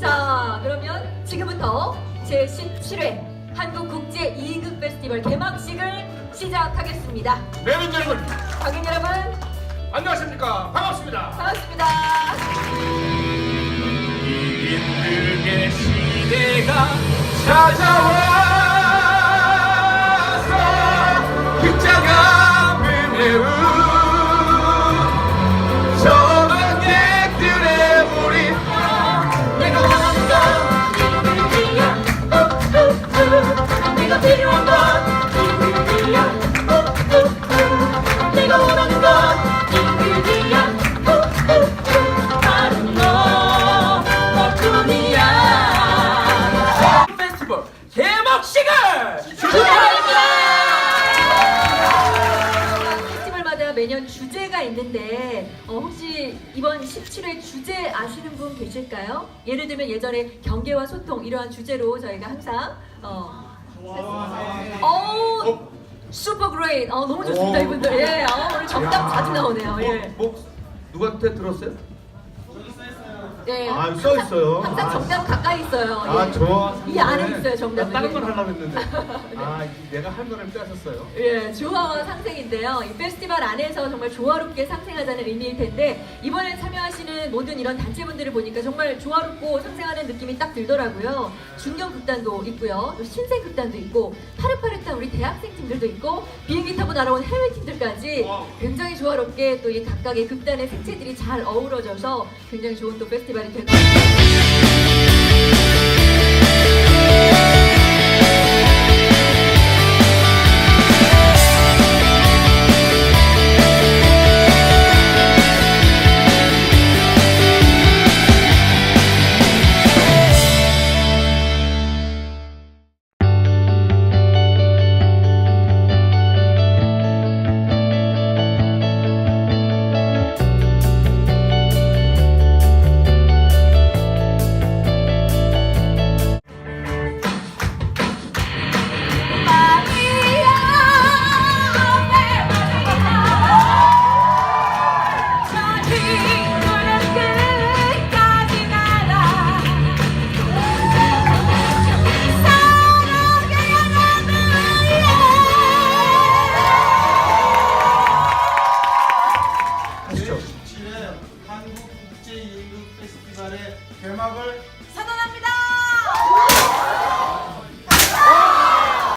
자, 그러면 지금부터 제17회 한국국제 2급 페스티벌 개막식을 시작하겠습니다. 매니저 여러분 관객 여러분, 안녕하십니까 반갑습니다 반갑습니다. 힘들게 시대가 찾아와 매년 주제가 있는데 어, 혹시 이번 17회 주제 아시는 분 계실까요? 예를 들면 예전에 경계와 소통 이러한 주제로 저희가 항상 어, 어 슈퍼 그레이트 어, 너무 좋습니다 오. 이분들 예 어, 오늘 정답 자주 나오네요 예. 뭐, 뭐 누구한테 들었어요? 예. 아, 써 있어요. 항상 정답 가까이 있어요 아, 예. 저 이 안에 있어요 정답은 다른 걸 하려고 했는데. 아, 이 내가 할 거를 뺏었어요. 예, 조화와 상생인데요. 이 페스티벌 안에서 정말 조화롭게 상생하자는 의미일 텐데 이번에 참여하시는 모든 이런 단체분들을 보니까 정말 조화롭고 상생하는 느낌이 딱 들더라고요. 중견 극단도 있고요, 또 신생 극단도 있고 파릇파릇한 우리 대학생 팀들도 있고 비행기 타고 날아온 해외 팀들까지. 굉장히 조화롭게 또 이 각각의 극단의 색채들이 잘 어우러져서 굉장히 좋은 또 페스티벌이 될 것 같습니다. 달에 개막을 선언합니다.